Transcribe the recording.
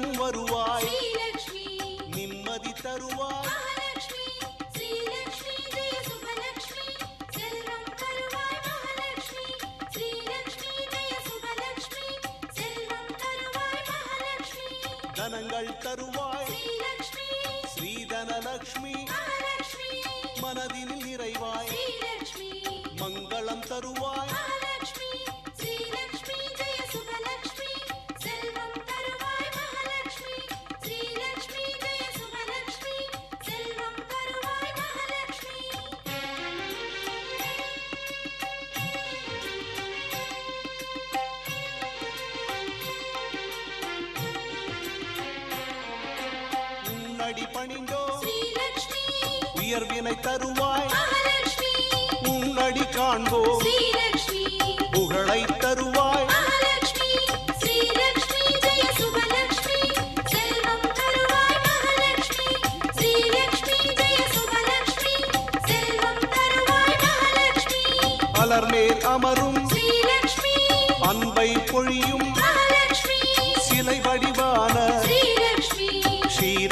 வசம் வருவாய். நிம்மதி தருவாய். தனங்கள் தருவாய். ஸ்ரீதனலக்ஷ்மி. மனதினில் அடி பணிந்தோ. உயர்வினை தருவாய். உன்னடி காண்போ. புகழை தருவாய். மலர்மேல் அமரும். அன்பை பொழியும். சிலை வடிவான.